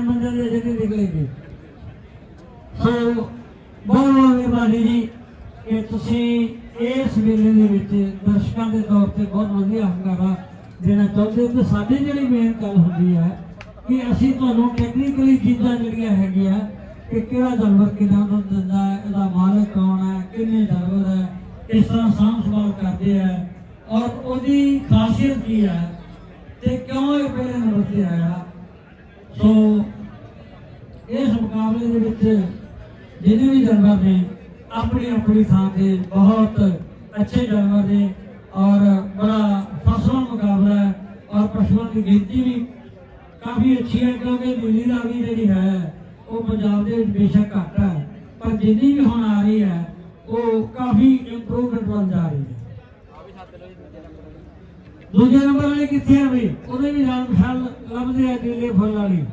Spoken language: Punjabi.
ਮੰਦਰ ਦੇ ਜਿਹੜੇ ਨਿਕਲੇਗੇ। ਸੋ, ਬਹੁਤ ਮਿਹਰਬਾਨੀ ਜੀ ਕਿ ਤੁਸੀਂ ਇਸ ਵੇਲੇ ਦੇ ਵਿੱਚ ਦਰਸ਼ਕਾਂ ਦੇ ਤੌਰ ਤੇ ਬਹੁਤ ਵਧੀਆ ਹੰਗਾਮਾ ਦੇਣਾ ਚਾਹੁੰਦੇ ਹੋ। ਤੇ ਸਾਡੀ ਜਿਹੜੀ ਮੇਨ ਗੱਲ ਹੁੰਦੀ ਹੈ ਕਿ ਅਸੀਂ ਤੁਹਾਨੂੰ ਟੈਕਨੀਕਲੀ ਚੀਜ਼ਾਂ ਜਿਹੜੀਆਂ ਹੈਗੀਆਂ ਕਿ ਕਿਹੜਾ ਜਾਨਵਰ ਕਿੰਨਾ ਦੁੱਧ ਦਿੰਦਾ ਹੈ, ਇਹਦਾ ਮਾਲਕ ਕੌਣ ਹੈ, ਕਿੰਨੇ ਜਾਨਵਰ ਹੈ ਇਸ ਤਰ੍ਹਾਂ ਸਾਂਭ ਸੰਭਾਲ ਕਰਦੇ ਆ ਔਰ ਉਹਦੀ ਖਾਸੀਅਤ ਕੀ ਹੈ ਤੇ ਕਿਉਂ ਇਹ ਪਹਿਲੇ ਨੰਬਰ ਤੇ ਆਇਆ ਸੋ ਇਸ ਮੁਕਾਬਲੇ ਦੇ ਵਿੱਚ ਜਿਹਨੇ ਵੀ ਜਾਨਵਰ ਨੇ ਆਪਣੀ ਆਪਣੀ ਥਾਂ ਤੇ ਬਹੁਤ ਅੱਛੇ ਜਾਨਵਰ ਨੇ ਔਰ ਬੜਾ ਫਸਲਾਂ ਮੁਕਾਬਲਾ ਹੈ ਔਰ ਪਸ਼ੂਆਂ ਦੀ ਗਿਣਤੀ ਵੀ ਕਾਫੀ ਅੱਛੀ ਹੈ, ਕਿਉਂਕਿ ਦਿੱਲੀ ਦਾ ਜਿਹੜੀ ਹੈ, ਉਹ ਪੰਜਾਬ ਦੇ ਵਿੱਚ ਬੇਸ਼ੱਕ ਘੱਟ ਹੈ। ਪਰ ਜਿੰਨੀ ਵੀ ਹੁਣ ਆ ਰਹੀ ਹੈ, ਉਹ ਕਾਫੀ ਇੰਪਰੂਵਮੈਂਟ ਵੱਲ ਜਾ ਰਹੀ ਹੈ। ਦੂਜੇ ਨੰਬਰ ਵਾਲੇ ਕਿੱਥੇ ਆ ਵੀ? ਉਹਦੇ ਵੀ ਨਾਲ ਪਛਾਣ ਲੱਭਦੇ ਆ, ਨੀਲੇ ਫੁੱਲ ਵਾਲੀ।